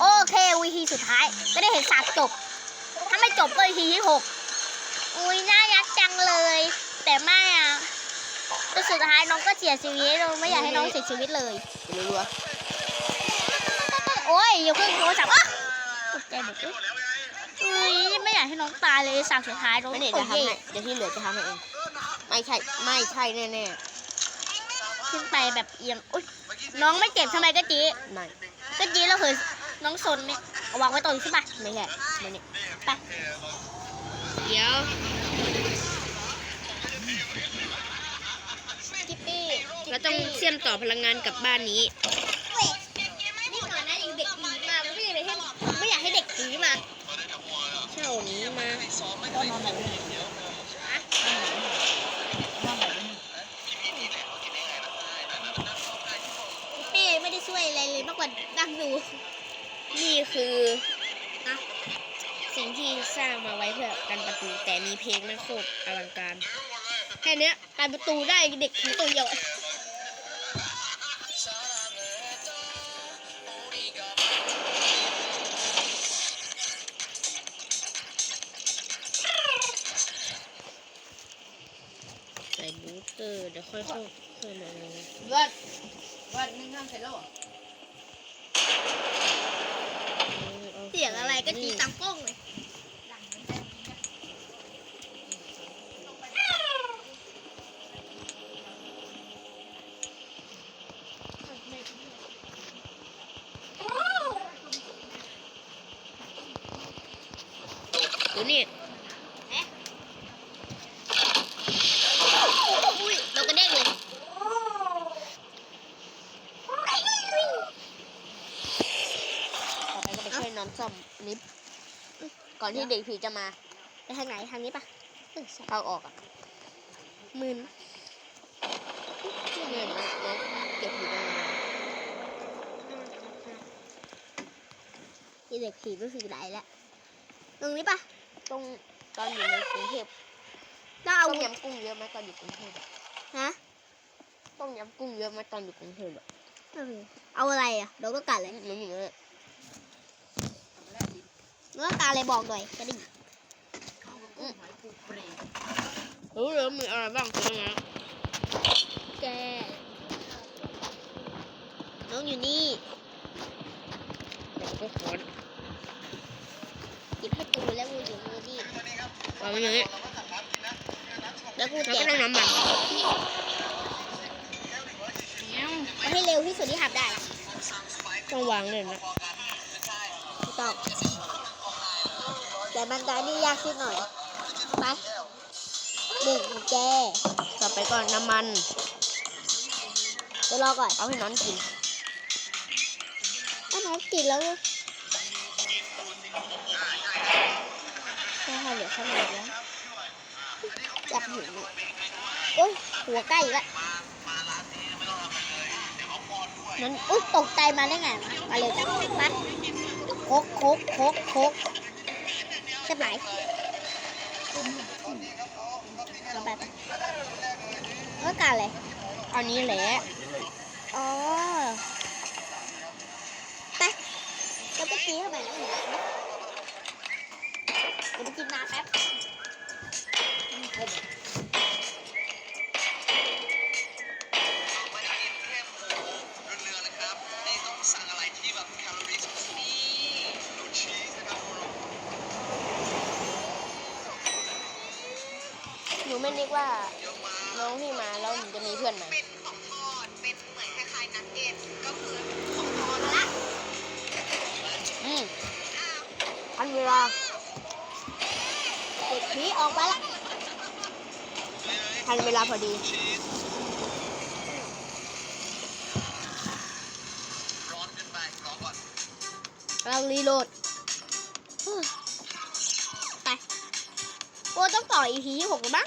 โอเควีทีสุดท้ายก็ได้เห็นฉากจบ ถ้าไม่จบก็วีทีที่หกอุ้ยน่ารักจังเลย แต่ไม่อะแต่สุดท้ายน้องก็เสียชีวิตเราไม่อยากให้น้องเสียชีวิตเลยรัวโอ้ยอย่าเพิ่งโทรศัพท์อะตกใจหมดเลยอุ้ยไม่อยากให้น้องตายเลยฉากสุดท้ายน้องๆไม่เนี่ยโอจะเคทำให้เดี๋ยวที่เหลือจะทำให้เองไม่ใช่ไม่ใช่แน่ขึ้นไปแบบเอียงอุ้ยน้องไม่เจ็บทำไมก็จีๆไม่ก็จีเราเคย น้องซนเนี่ยเอาวางไว้ตรงนี้ใช่ปะไม่ใช่ไม่นี่ไปเดี๋ยวกิปปี้เราต้องเชื่อมต่อพลังงานกับบ้านนี้นี่ก่อนนะอย่างเด็กผีมาไม่อยากให้ไม่อยากให้เด็กผีมาเช่านี้มาเป้ไม่ได้ช่วยอะไรเลยมากกว่านั่งดู นี่คือนะสิ่งที่สร้างมาไว้เพื่อกันประตู แต่มีเพลงไม่โคตรอลังการ แค่นี้การประตูได้เด็กถึงตัวเดียวใส่บูสเตอร์เดี๋ยวค่อยเข้าค่อยมาเลยวัดวัดมึงทำเสร็จแล้วเหรอ เสียงอะไรก็จีตังกล้องเลยดูนี่ อุ้ยเราก็เด้งเลย ต่อไปก็ไปช่วยนอน ซ่อมลิฟต์ก่อนที่เด็กผีจะมาไปทางไหนทางนี้ปะเออใช่เข้าออกอะหมื่นเนี่ยน้องน้องเก็บผีได้ไงนี่เด็กผีรู้สึกไหนแล้วตรงนี้ปะต้องตอนอยู่ในกรุงเทพต้องเอาต้มยำกุ้งเยอะไหมตอนอยู่กรุงเทพอะฮะต้มยำกุ้งเยอะไหมตอนอยู่กรุงเทพอะเออเอาอะไรอะเดี๋ยวก็กัดเลยมันอย่างเงี้ย เมื่อกัดอะไรบอกหน่อยจะได้รู้เลยว่ามีอะไรบ้างตรงนี้แกน้องอยู่นี่เดี๋ยวก็ขอนหยิบให้กูแล้วกูอยู่มือนี่วางไว้อย่างเงี้ยแล้วกูแล้วแจก็กต้องน้ำมันเอาให้เร็วที่สุดที่ทำได้ต้องวางเลยนะไม่ต้อง แต่มันจะนี่ยากขึ้นหน่อย ไปหนึ่งกุญแจต่อไปก็น้ำมันเดี๋ยวรอก่อนเอาให้น้องกินถ้าน้องกินแล้วแค่ให้เหลือข้างในแล้วจับหิวโอ้ยหัวใกล้อีกแล้วนั้นอุ้ยตกใจมาได้ไงวะมาเร็วจังไปโคกโคกโคกโคก เรียบร้อยเราแบบเมื่อการเลยเอานี้แหละอ๋อไปเราไปกินเข้าไปแล้วเหรอเดี๋ยวไปกินน้ำแป๊บ หนูไม่นึกว่าน้องที่มาแล้วหนูจะมีเพื่อนมาเป็นของทอดเป็นเหมือนคล้ายๆนักเก็ตก็คือของทอดละอืมอ้าวทันเวลาเด็กผีออกไปละทันเวลาพอดีเรารีโหลด ต้องต่ออีพีที่หกแล้วมั้ง